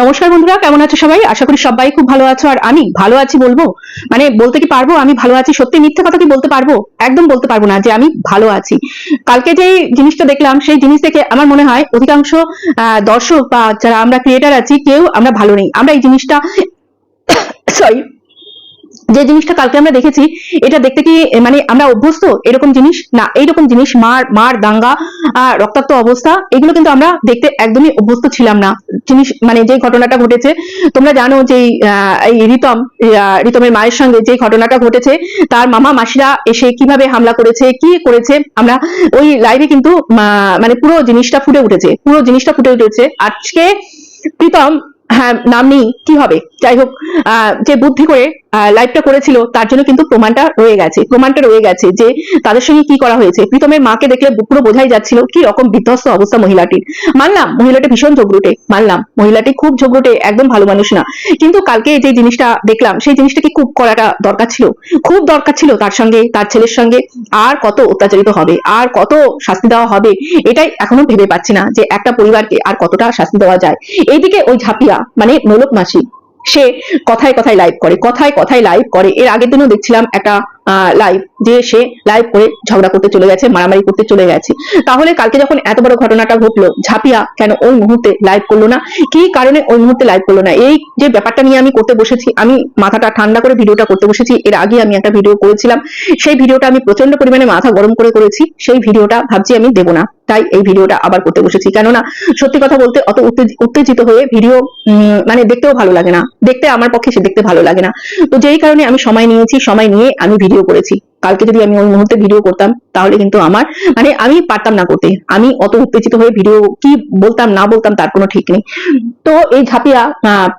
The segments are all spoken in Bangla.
নমস্কার বন্ধুরা, কেমন আছো সবাই? আশা করি সবাই খুব ভালো আছো, আর আমি ভালো আছি বলব। মানে বলতে কি পারব? আমি ভালো আছি, সত্যি মিথ্যে কথা কি বলতে পারব? একদম বলতে পারব না যে আমি ভালো আছি। কালকে যে জিনিসটা দেখলাম, সেই জিনিস থেকে আমার মনে হয় অধিকাংশ দর্শক বা যারা আমরা ক্রিয়েটার আছি, কেউ আমরা ভালো নেই। আমরা এই জিনিসটা সরি যে জিনিসটা কালকে আমরা দেখেছি এটা দেখতে কি মানে আমরা অভ্যস্ত? এরকম জিনিস? না এইরকম জিনিস মার মার দাঙ্গা রক্তাক্ত অবস্থা এগুলো কিন্তু আমরা দেখতে একদমই অভ্যস্ত ছিলাম না। জিনিস মানে যে ঘটনাটা ঘটেছে তোমরা জানো যে এই, রিতম রিতমের মায়ের সঙ্গে যে ঘটনাটা ঘটেছে তার মামা মাসিরা এসে কীভাবে হামলা করেছে কি করেছে আমরা ওই লাইভে কিন্তু মানে পুরো জিনিসটা ফুটে উঠেছে পুরো জিনিসটা ফুটে উঠেছে। আজকে প্রীতম হ্যাঁ নাম নেই কি হবে? যাই হোক যে বুদ্ধি করে লাইভটা করেছিল, তার জন্য কিন্তু প্রমাণটা রয়ে গেছে। প্রমাণটা রয়ে গেছে যে তাদের সঙ্গে কি করা হয়েছে। প্রীতমের মাকে দেখলে পুরো বোঝাই যাচ্ছিল কি রকম বিধ্বস্ত অবস্থা মহিলাটির। মানলাম, মহিলাটি ভীষণ ঝগড়ুটে মানলাম। মহিলাটি খুব ঝগড়ুটে একদম ভালো মানুষ না। কিন্তু কালকে যে জিনিসটা দেখলাম, সেই জিনিসটা কি খুব করাটা দরকার ছিল। খুব দরকার ছিল তার সঙ্গে, তার ছেলের সঙ্গে। আর কত অত্যাচারিত হবে, আর কত শাস্তি দেওয়া হবে, এটাই এখনও ভেবে পাচ্ছি না যে একটা পরিবারকে আর কতটা শাস্তি দেওয়া যায়। এইদিকে ওই ঝাপিয়া মানে নোলক মাসি সে কথায় কথায় লাইভ করে কথায় কথায় লাইভ করে। এর আগের দিনও দেখছিলাম একটা লাইভ যে সে লাইভ করে ঝগড়া করতে চলে গেছে, মারামারি করতে চলে গেছে। তাহলে কালকে যখন এত বড় ঘটনাটা ঘটলো, ঝাপিয়া কেন ওই মুহূর্তে লাইভ করল না? কি কারণে ওই মুহূর্তে লাইভ করল না? এই যে ব্যাপারটা নিয়ে আমি করতে বসেছি, আমি মাথাটা ঠান্ডা করে ভিডিওটা করতে বসেছি, এর আগে আমি একটা ভিডিও করেছিলাম। সেই ভিডিওটা আমি প্রচণ্ড পরিমাণে মাথা গরম করে করেছি, সেই ভিডিওটা ভাবছি আমি দেবো না। তাই এই ভিডিওটা আবার করতে বসেছি। কেননা, সত্যি কথা বলতে অত উত্তেজ- উত্তেজিত হয়ে ভিডিও মানে দেখতেও ভালো লাগে না। দেখতে আমার পক্ষে সে দেখতে ভালো লাগে না। তো যেই কারণে আমি সময় নিয়েছি, সময় নিয়ে আমি ভিডিও করেছি। কালকে যদি আমি ওই মুহূর্তে ভিডিও করতাম, তাহলে কিন্তু আমার মানে আমি পারতাম না করতে। আমি অত উত্তেজিত হয়ে ভিডিও কি বলতাম, না বলতাম, তার কোনো ঠিক নেই। তো এই ঝাপিয়া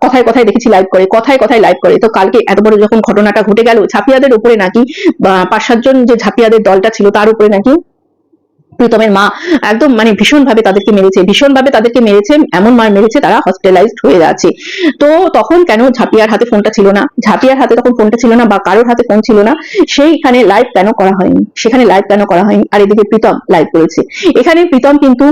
কথায় কথায় দেখেছি লাইভ করে, কথায় কথায় লাইভ করে। তো কালকে এত বড় যখন ঘটনাটা ঘটে গেল, ঝাপিয়াদের উপরে নাকি পাঁচ সাতজন যে ঝাপিয়াদের দলটা ছিল, তার উপরে নাকি প্রীতমের মা একদম মানে ভীষণ ভাবে তাদেরকে মেরেছে ভীষণ ভাবে তাদেরকে মেরেছে, এমন মার মেরেছে তারা হসপিটালাইজড হয়ে যাচ্ছে। তো তখন কেন ঝাপিয়ার হাতে ফোনটা ছিল না? ঝাপিয়ার হাতে তখন ফোনটা ছিল না বা কারোর হাতে ফোন ছিল না? সেইখানে লাইভ কেন করা হয়নি? সেখানে লাইভ কেন করা হয়নি? আর এদিকে প্রীতম লাইভ করেছে। এখানে প্রীতম কিন্তু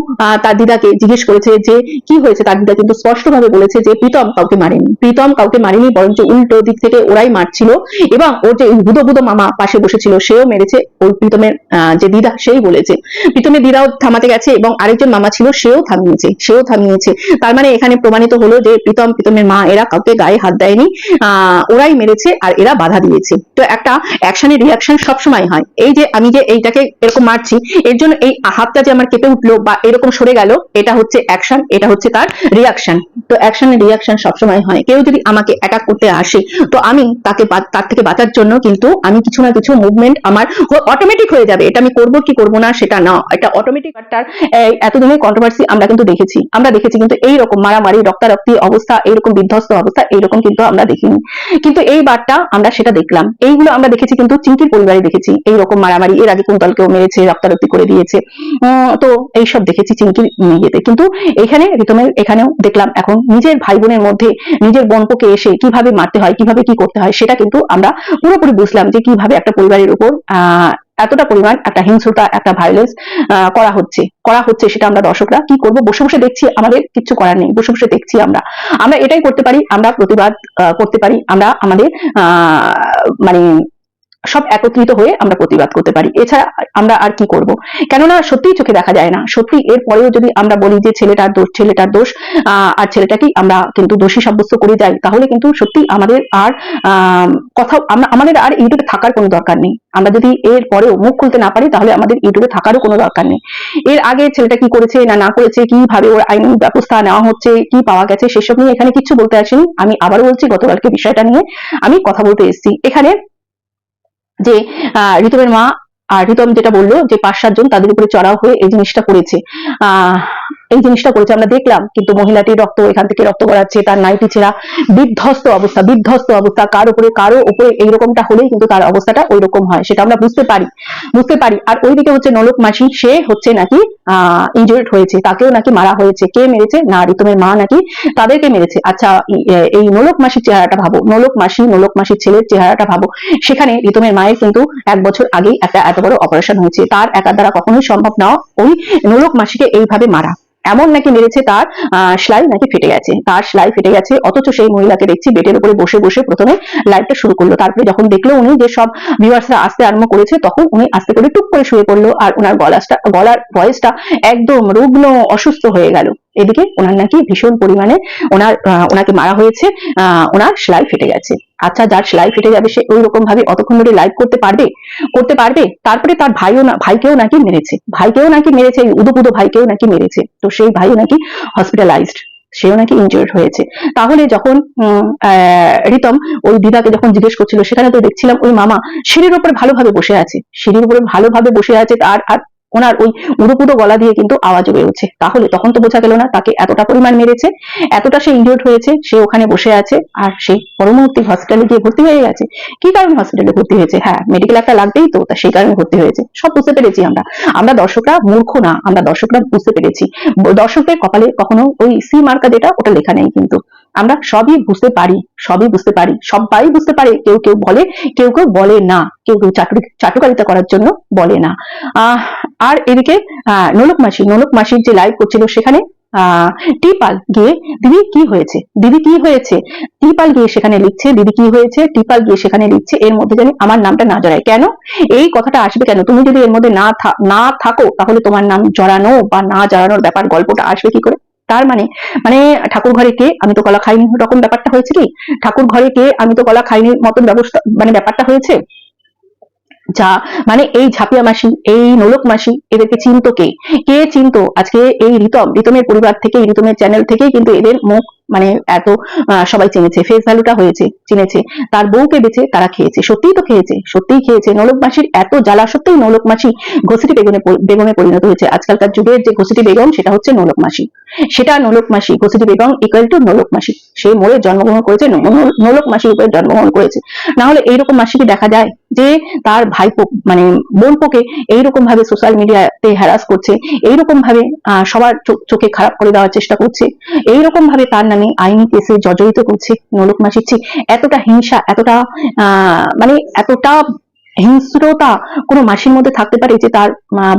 তার দিদাকে জিজ্ঞেস করেছে যে, কি হয়েছে? তার দিদা কিন্তু স্পষ্ট ভাবে বলেছে যে, প্রীতম কাউকে মারেনি। প্রীতম কাউকে মারেনি, বরঞ্চ উল্টো দিক থেকে ওরাই মারছিল এবং ওর যে বুধো বুধো মামা পাশে বসেছিল, সেও মেরেছে। ওর প্রীতমের যে দিদা, সেই বলেছে। প্রীতমের দিদাও থামাতে গেছে এবং আরেকজন মামা ছিল, সেও থামিয়েছে সেও থামিয়েছে। তার মানে এখানে প্রমাণিত হলো যে প্রীতম, প্রীতমের মা, এরা কাউকে গায়ে হাত দেয়নি, আহ, ওরাই মেরেছে আর এরা বাধা দিয়েছে। তো একটা অ্যাকশনের রিয়াকশন সবসময় হয়। এই যে আমি যে এইটাকে এরকম মারছি, এর জন্য এই হাতটা যে আমার কেঁপে উঠল বা এরকম সরে গেল, এটা হচ্ছে অ্যাকশন এটা হচ্ছে তার রিয়াকশন তো অ্যাকশনের রিয়াকশন সবসময় হয়। কেউ যদি আমাকে অ্যাটাক করতে আসে, তো আমি তাকে তার থেকে বাঁচার জন্য কিন্তু আমি কিছু না কিছু মুভমেন্ট আমার অটোমেটিক হয়ে যাবে। এটা আমি করব কি করব না সেটা না। এটা অটোমেটিক তার এতদিনের কন্ট্রোভার্সি আমরা কিন্তু দেখেছি। আমরা দেখেছি কিন্তু এই রকম মারামারি, রক্তারক্তি অবস্থা, এইরকম বিধ্বস্ত অবস্থা, এইরকম কিন্তু আমরা দেখিনি। কিন্তু এই বারটা আমরা সেটা দেখলাম। এইগুলো আমরা দেখেছি কিন্তু চিঙ্কির পরিবারে দেখেছি। এই রকম মারামারি, এর আগে কুন্তলকেও মেরেছে, রক্তারক্তি করে দিয়েছে। তো এইসব দেখেছি চিঙ্কির ইয়েতে। কিন্তু এখানে, রিতমের এখানেও দেখলাম, এখন নিজের ভাই বোনের মধ্যে নিজের বোনপোকে এসে কীভাবে মারতে হয়, কীভাবে কি করতে হয়, সেটা কিন্তু আমরা পুরোপুরি বুঝলাম যে কীভাবে একটা পরিবারের উপর এতটা পরিমাণ একটা হিংস্রতা, একটা ভায়োলেন্স করা হচ্ছে। করা হচ্ছে সেটা আমরা দর্শকরা কি করব? বসে বসে দেখছি, আমাদের কিচ্ছু করার নেই। বসে বসে দেখছি আমরা। আমরা এটাই করতে পারি, আমরা প্রতিবাদ করতে পারি। আমরা আমাদের মানে সব একত্রিত হয়ে আমরা প্রতিবাদ করতে পারি। এছাড়া আমরা আর কি করব? কেননা সত্যিই চোখে দেখা যায় না। সত্যি এর পরেও যদি আমরা বলি যে ছেলেটার দোষ ছেলেটার দোষ আর ছেলেটাকেই আমরা কিন্তু দোষী সাব্যস্ত করে যাই, তাহলে কিন্তু সত্যি আমাদের আর কথা আমরা, আমাদের আর ইউটিউবে থাকার কোনো দরকার নেই। আমরা যদি এর পরেও মুখ খুলতে না পারি, তাহলে আমাদের ইউটিউবে থাকারও কোনো দরকার নেই। এর আগে ছেলেটা কি করেছে না না করেছে, কীভাবে ওর আইনি ব্যবস্থা নেওয়া হচ্ছে, কি পাওয়া গেছে, সেসব নিয়ে এখানে কিছু বলতে আসিনি। আমি আবারও বলছি, গতকালকে বিষয়টা নিয়ে আমি কথা বলতে এসেছি। এখানে যে ঋতমের মা আর ঋতম যেটা বলল যে পাঁচ সাতজন তাদের উপরে চড়াও হয়ে এই জিনিসটা করেছে। আহ এই জিনিসটা করেছে, আমরা দেখলাম, কিন্তু মহিলাটির রক্ত, এখান থেকে রক্ত গড়াচ্ছে, তার নাইটি ছেঁড়া, বিধ্বস্ত অবস্থা বিধ্বস্ত অবস্থা, কার উপরে, কারও উপরে এইরকমটা হলেই কিন্তু তার অবস্থাটা ওই রকম হয়, সেটা আমরা বুঝতে পারি বুঝতে পারি। আর ওইদিকে হচ্ছে নলক মাসি, সে হচ্ছে নাকি, আহ ইনজুরিড হয়েছে, তাকেও নাকি মারা হয়েছে, কে মেরেছে? না রিতমের মা নাকি তাদেরকে মেরেছে। আচ্ছা এই নলক মাসির চেহারাটা ভাবো, নলক মাসি, নলক মাসির ছেলের চেহারাটা ভাবো, সেখানে রিতমের মায়ের কিন্তু এক বছর আগেই একটা এত বড় অপারেশন হয়েছে, তার একার দ্বারা কখনোই সম্ভব না, ওই নলক মাসিকে এইভাবে মারা। এমন নাকি মেরেছে তার সেলাই নাকি ফেটে গেছে। তার সেলাই ফেটে গেছে অথচ সেই মহিলাকে দেখছি বেডের উপরে বসে বসে প্রথমে লাইভটা শুরু করল। তারপরে যখন দেখল উনি যে সব ভিউয়ার্সরা আসতে আরম্ভ করেছে তখন উনি আস্তে করে টুক করে শুয়ে পড়ল আর ওনার গলাটা গলার ভয়েসটা একদম রুগ্ন অসুস্থ হয়ে গেল। এদিকে ওনার নাকি ভীষণ পরিমাণে ওনার ওনাকে মারা হয়েছে আহ, ওনার সেলাই ফেটে গেছে। আচ্ছা যার সেলাই ফেটে যাবে, সে ওই রকম ভাবে অতক্ষণ ধরে লাইভ করতে পারবে? করতে পারবে? তারপরে তার ভাইও না, ভাইকেও নাকি মেরেছে। ভাইকেও নাকি মেরেছে উদুপুদো ভাইকেও নাকি মেরেছে। তো সেই ভাইও নাকি হসপিটালাইজড সেও নাকি ইনজিওর্ড হয়েছে। তাহলে যখন রিতম ওই দিদাকে যখন জিজ্ঞেস করছিল, সেখানে তো দেখছিলাম ওই মামা সিঁড়ির উপরে ভালোভাবে বসে আছে। সিঁড়ির উপরে ভালোভাবে বসে আছে আর আর ওনার ওই উড়োপুড়ো গলা দিয়ে কিন্তু আওয়াজও বেরোচ্ছে। তাহলে তখন তো বোঝা গেল না তাকে এতটা পরিমাণ মেরেছে, এতটা সে ইনজিওর্ড হয়েছে, সে ওখানে বসে আছে, আর সেই পরবর্তী হসপিটালে গিয়ে ভর্তি হয়ে গেছে। কি কারণে হসপিটালে ভর্তি হয়েছে? হ্যাঁ মেডিকেল একটা লাগবেই তো, তা সেই কারণে ভর্তি হয়েছে। সব বুঝতে পেরেছি আমরা। আমরা দর্শকরা মূর্খ না, আমরা দর্শকরা বুঝতে পেরেছি। দর্শকদের কপালে কখনো ওই সি মার্কা যেটা, ওটা লেখা নেই কিন্তু। আমরা সবই বুঝতে পারি, সবই বুঝতে পারি, সবাই বুঝতে পারে, কেউ কেউ বলে, কেউ কেউ বলে না, কেউ কেউ চাটুকারিতা করার জন্য বলে না। আহ আর এদিকে নোলক মাসি নোলক মাসির যে লাইভ করছিল সেখানে টিপাল গিয়ে, দিদি, কি হয়েছে? দিদি, কি হয়েছে? টিপাল গিয়ে সেখানে লিখছে, দিদি, কি হয়েছে? টিপাল গিয়ে সেখানে লিখছে, এর মধ্যে জানি আমার নামটা না জড়ায়। কেন? এই কথাটা আসবে কেন? তুমি যদি এর মধ্যে না না থাকো, তাহলে তোমার নাম জড়ানো বা না জড়ানোর ব্যাপার, গল্পটা আসবে কি করে? তার মানে মানে ঠাকুর ঘরে কে? আমি তো কলা খাইনি, রকম ব্যাপারটা হয়েছে কি? ঠাকুর ঘরে কে? আমি তো কলা খাইনি মতন ব্যবস্থা মানে ব্যাপারটা হয়েছে? যা মানে এই ঝাপিয়া মাসি, এই নোলক মাসি, এদেরকে চিনতো কে? কে চিনতো? আজকে এই রিতম, রিতমের পরিবার থেকে, রিতমের চ্যানেল থেকেই কিন্তু এদের মুখ মানে এত সবাই চিনেছে। ফেস ভ্যালুটা হয়েছে, চিনেছে। তার বউকে বেঁচে তারা খেয়েছে। সত্যিই তো খেয়েছে, সত্যিই খেয়েছে। নলক মাসির এত জ্বালা সত্যিই নলক মাসি ঘসিটি বেগুনে বেগমে পরিণত হয়েছে। আজকালকার যুগের যে ঘসিটি বেগম সেটা হচ্ছে নলক মাসি। সেটা নলক মাসি ঘসিটি বেগম ইকুয়াল টু নলক মাসি। সে মোড়ে জন্মগ্রহণ করেছে, নলক মাসির উপরে জন্মগ্রহণ করেছে। না হলে এইরকম মাসিকে দেখা যায় যে তার ভাইপো মানে বোনপোকে এইরকম ভাবে সোশ্যাল মিডিয়াতে হ্যারাস করছে, এইরকম ভাবে সবার চোখে খারাপ করে দেওয়ার চেষ্টা করছে, এইরকম ভাবে তার নামে আইনি কেসে জর্জরিত করছে নলক মাসির ছি, এতটা হিংসা, এতটা মানে এতটা হিংস্রতা কোনো মাসির মধ্যে থাকতে পারে যে তার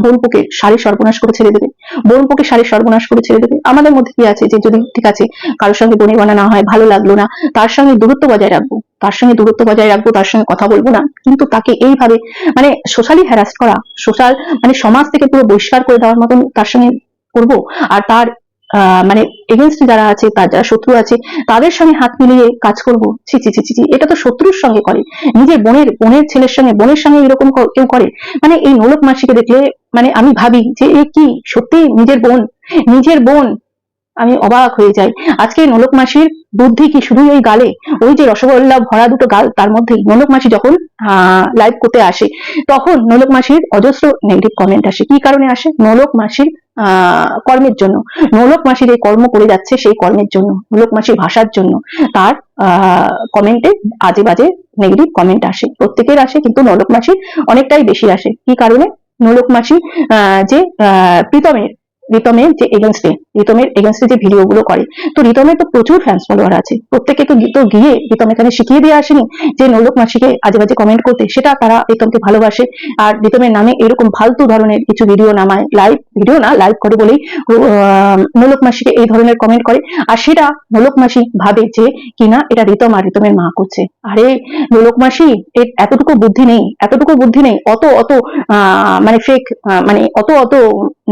বোনপোকে শাড়ি সর্বনাশ করে ছেড়ে দেবে। বোনপোকে শাড়ি সর্বনাশ করে ছেড়ে দেবে। আমাদের মধ্যে কি আছে যে যদি ঠিক আছে কারোর সঙ্গে বনি বানা না হয়, ভালো লাগল না, তার সঙ্গে দূরত্ব বজায় রাখব, তার সঙ্গে দূরত্ব বজায় রাখব, তার সঙ্গে কথা বলব না। কিন্তু তাকে এইভাবে মানে সোশ্যালি হ্যারাস করা সোশ্যাল মানে সমাজ থেকে পুরো বহিষ্কার করে দেওয়ার মতন তার সঙ্গে করব, আর তার মানে এগেনস্ট যারা আছে, তার যারা শত্রু আছে, তাদের সঙ্গে হাত মিলিয়ে কাজ করব। ছি ছি ছি এটা তো শত্রুর সঙ্গে করে। নিজের বোনের বোনের ছেলের সঙ্গে, বোনের সঙ্গে এরকম কেউ করে। মানে এই নোলক মাসিকে দেখলে মানে আমি ভাবি যে এ কি? সত্যি নিজের বোন? নিজের বোন? আমি অবাক হয়ে যাই। আজকে নলক মাসির বুদ্ধি কি শুধু ওই গালে? ওই যে রসগোল্লা ভরা দুটো গাল, তার মধ্যেই নলক মাসি যখন লাইভ করতে আসে, তখন নলক মাসির অজস্র নেগেটিভ কমেন্ট আসে। কি কারণে আসে? নোলক মাসির কর্মের জন্য। নৌলক মাসির এই কর্ম করে যাচ্ছে সেই কর্মের জন্য, নৌলক মাসির ভাষার জন্য। তার কমেন্টে আজে বাজে নেগেটিভ কমেন্ট আসে। প্রত্যেকের আসে, কিন্তু নৌলক মাসি অনেকটাই বেশি আসে। কি কারণে? নৌলক মাসি যে প্রীতমের রিতমের যে এগেনস্টে রিতমের এগেনস্টে যে ভিডিও গুলো করে, তো রিতমের তো প্রচুর ফ্যান্স ফলোয়ার আছে। প্রত্যেকে তো তো গিয়ে রিতম এখানে শিখিয়ে দিয়ে আসেনি যে নৌলক মাসিকে আজে বাজে কমেন্ট করতে, সেটা তারা রিতমকে ভালোবাসে। আর রিতমের নামে এরকম ফালতু ধরনের কিছু ভিডিও নামায় লাইভ ভিডিও না লাইভ করে বলেই নৌলক মাসিকে এই ধরনের কমেন্ট করে। আর সেটা নৌলক মাসি ভাবে যে কিনা এটা রিতম আর রিতমের মা করছে। আরে নৌলক মাসি এর এতটুকু বুদ্ধি নেই, এতটুকু বুদ্ধি নেই, অত অত মানে ফেক মানে অত অত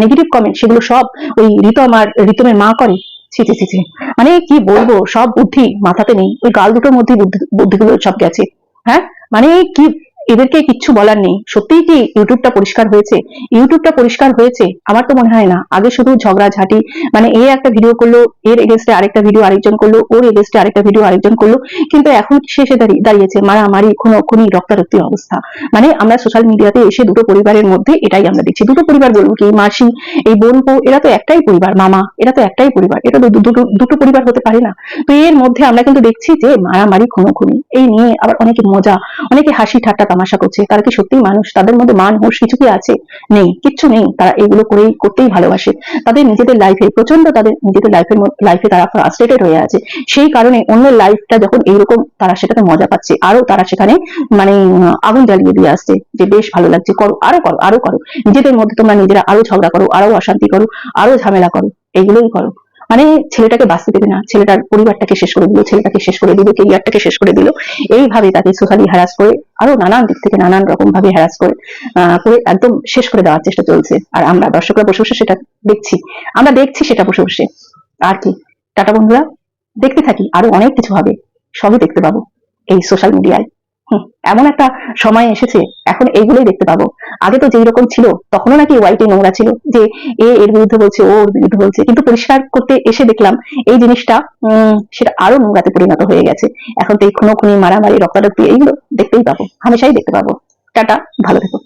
নেগেটিভ কমেন্ট সেগুলো সব ওই রিতম আর রিতমের মা করে। ছি ছি ছি ছি। মানে কি বলব, সব বুদ্ধি মাথাতে নেই। ওই গাল দুটোর মধ্যে বুদ্ধি, বুদ্ধিগুলো সব গেছে। হ্যাঁ? মানে কি এদেরকে কিচ্ছু বলার নেই। সত্যিই কি ইউটিউবটা পরিষ্কার হয়েছে? ইউটিউবটা পরিষ্কার হয়েছে? আমার তো মনে হয় না। আগে শুধু ঝগড়া ঝাঁটি মানে এ একটা ভিডিও করল, এর এগেনস্টে আরেকটা ভিডিও আরেকজন করল, ওর এগেনস্টে আরেকটা ভিডিও আরেকজন করল, কিন্তু এখন শেষে দাঁড়িয়ে, দাঁড়িয়েছে, মারামারি কোনো খুনি, রক্তারক্তি অবস্থা। মানে আমরা সোশ্যাল মিডিয়াতে এসে দুটো পরিবারের মধ্যে এটাই আমরা দেখছি। দুটো পরিবার বলব কি, মাসি, এই বোন, বউ, এরা তো একটাই পরিবার, মামা, এরা তো একটাই পরিবার। এটা তো দুটো দুটো পরিবার হতে পারে না। তো এর মধ্যে আমরা কিন্তু দেখছি যে মারামারি, খুনো, খুনি, এই নিয়ে আবার অনেকে মজা, অনেকে হাসি ঠাট্টা তামাশা করছে। তারা কি সত্যি মানুষ? তাদের মধ্যে মান হোস কিছু কি আছে? নেই, কিচ্ছু নেই। তারা এগুলো করেই, করতেই ভালোবাসে। তাদের নিজেদের লাইফে প্রচণ্ড তাদের নিজেদের লাইফের লাইফে তারা ফ্রাস্ট্রেটেড হয়ে আছে। সেই কারণে অন্যের লাইফটা যখন এইরকম, তারা সেটাতে মজা পাচ্ছে। আরও তারা সেখানে মানে আগুন জ্বালিয়ে দিয়ে আসছে যে, বেশ ভালো লাগছে, করো, আরও করো আরও করো। নিজেদের মধ্যে তোমরা নিজেরা আরও ঝগড়া করো, আরও অশান্তি করো, আরও ঝামেলা করো। এইগুলোই করো। মানে ছেলেটাকে বাঁচতে দেবে না, ছেলেটার পরিবারটাকে শেষ করে দিল, ছেলেটাকে শেষ করে দিল, কেরিয়ারটাকে শেষ করে দিল। এইভাবে তাকে সোশ্যালি হ্যারাস করে, আরও নানান দিক থেকে নানান রকম ভাবে হ্যারাস করে করে একদম শেষ করে দেওয়ার চেষ্টা চলছে। আর আমরা দর্শকরা বসে বসে সেটা দেখছি। আমরা দেখছি সেটা বসে বসে। আর কি? টাটা বন্ধুরা, দেখতে থাকি। আরও অনেক কিছু হবে। সবই দেখতে পাবো এই সোশ্যাল মিডিয়ায় এমন একটা সময় এসেছে, এখন এইগুলোই দেখতে পাবো। আগে তো যেই রকম ছিল, তখনও নাকি ওয়াইটে নোংরা ছিল যে এ এর বিরুদ্ধে বলছে, ও ওর বিরুদ্ধে বলছে। কিন্তু পরিষ্কার করতে এসে দেখলাম, এই জিনিসটা সেটা আরও নোংরাতে পরিণত হয়ে গেছে। এখন তো এই খুনো খুনি মারামারি, রক্তারক্তি, এইগুলো দেখতেই পাবো। হামেশাই দেখতে পাবো। টাটা, ভালো থেকো।